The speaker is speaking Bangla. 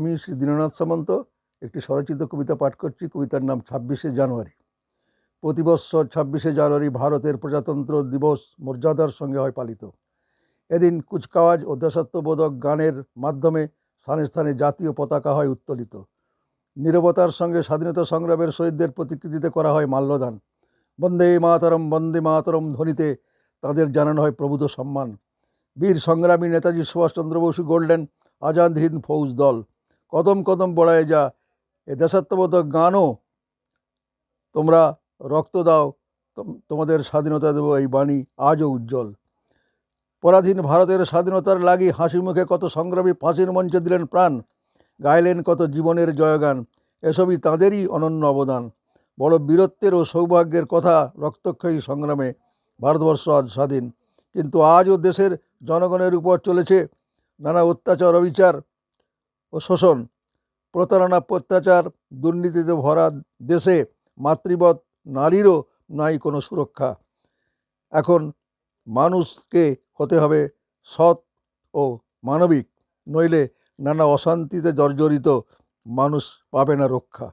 আমি শ্রী দীননাথ সামন্ত একটি স্বরচিত কবিতা পাঠ করছি। কবিতার নাম ছাব্বিশে জানুয়ারি। প্রতি বৎসর ছাব্বিশে জানুয়ারি ভারতের প্রজাতন্ত্র দিবস মর্যাদার সঙ্গে হয় পালিত। এদিন কুচকাওয়াজ ও দেশাত্মবোধক গানের মাধ্যমে স্থানে স্থানে জাতীয় পতাকা হয় উত্তোলিত। নীরবতার সঙ্গে স্বাধীনতা সংগ্রামের শহীদদের প্রতিকৃতিতে করা হয় মাল্যদান। বন্দে মাতরম বন্দে মাতরম ধ্বনিতে তাদের জানানো হয় প্রভূত সম্মান। বীর সংগ্রামী নেতাজি সুভাষচন্দ্র বসু গড়লেন আজাদ হিন্দ ফৌজ দল। কদম কদম বড়ায় যা। এ দেশাত্মবোধক গানও তোমরা রক্ত দাও, তোম- তোমাদের স্বাধীনতা দেব এই বাণী আজও উজ্জ্বল। পরাধীন ভারতের স্বাধীনতার লাগি হাসি মুখে কত সংগ্রামী ফাঁসির মঞ্চে দিলেন প্রাণ, গাইলেন কত জীবনের জয়গান, এসবই তাঁদেরই অনন্য অবদান। বড় বীরত্বের ও সৌভাগ্যের কথা রক্তক্ষয়ী সংগ্রামে ভারতবর্ষ আজ স্বাধীন। কিন্তু আজও দেশের জনগণের উপর চলেছে নানা অত্যাচার, অবিচার ও শোষণ। প্রতারণা প্রত্যাচার দুর্নীতিতে ভরা দেশে মাতৃবৎ নারীরও নাই কোনো সুরক্ষা। এখন মানুষকে হতে হবে সৎ ও মানবিক, নইলে নানা অশান্তিতে জর্জরিত মানুষ পাবে না রক্ষা।